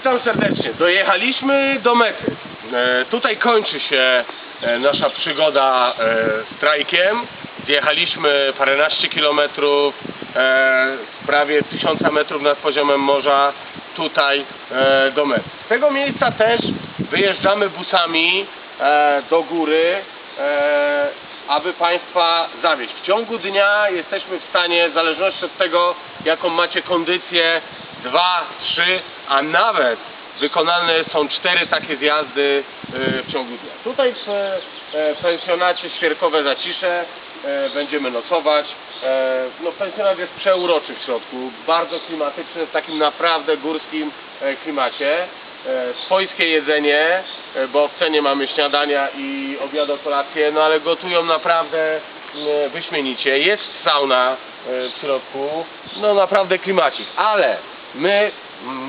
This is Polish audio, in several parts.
Witam serdecznie. Dojechaliśmy do mety. E, tutaj kończy się e, nasza przygoda e, z trajkiem. Zjechaliśmy paręnaście kilometrów, e, prawie tysiąca metrów nad poziomem morza tutaj e, do mety. Z tego miejsca też wyjeżdżamy busami e, do góry, e, aby Państwa zawieźć. W ciągu dnia jesteśmy w stanie, w zależności od tego, jaką macie kondycję, dwa, trzy, a nawet wykonalne są cztery takie zjazdy y, w ciągu dnia. Tutaj w e, pensjonacie Świerkowe Zacisze będziemy nocować. E, No, pensjonat jest przeuroczy w środku, bardzo klimatyczny, w takim naprawdę górskim e, klimacie. Swojskie jedzenie, bo w cenie mamy śniadania i obiad, kolację, no ale gotują naprawdę wyśmienicie. Jest sauna w środku, no naprawdę klimacik, ale my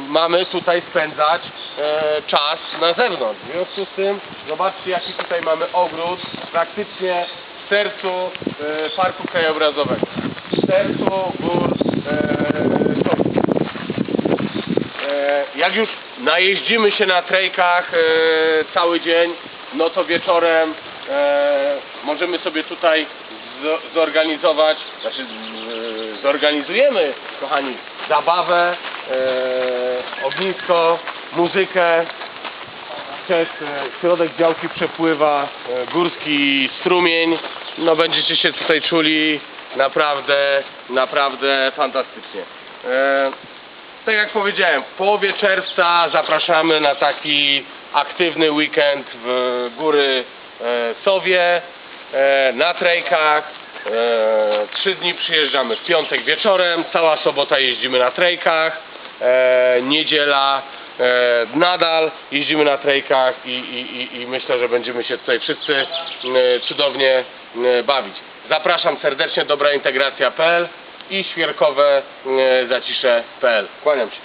mamy tutaj spędzać e, czas na zewnątrz. W związku z tym zobaczcie jaki tutaj mamy ogród praktycznie w sercu e, parku krajobrazowego. W sercu gór e. E, jak już najeździmy się na trejkach e, cały dzień, no to wieczorem e, możemy sobie tutaj zorganizować, znaczy e, zorganizujemy, kochani, zabawę, e, ognisko, muzykę. Przez środek działki przepływa e, górski strumień. No będziecie się tutaj czuli naprawdę, naprawdę fantastycznie. E, tak jak powiedziałem, w połowie czerwca zapraszamy na taki aktywny weekend w góry Sowie, na trejkach. Trzy dni przyjeżdżamy w piątek wieczorem, cała sobota jeździmy na trejkach, e, niedziela e, nadal jeździmy na trejkach i, i, i, i myślę, że będziemy się tutaj wszyscy e, cudownie e, bawić. Zapraszam serdecznie dobraintegracja.pl i świerkowe e, zacisze.pl. Kłaniam się.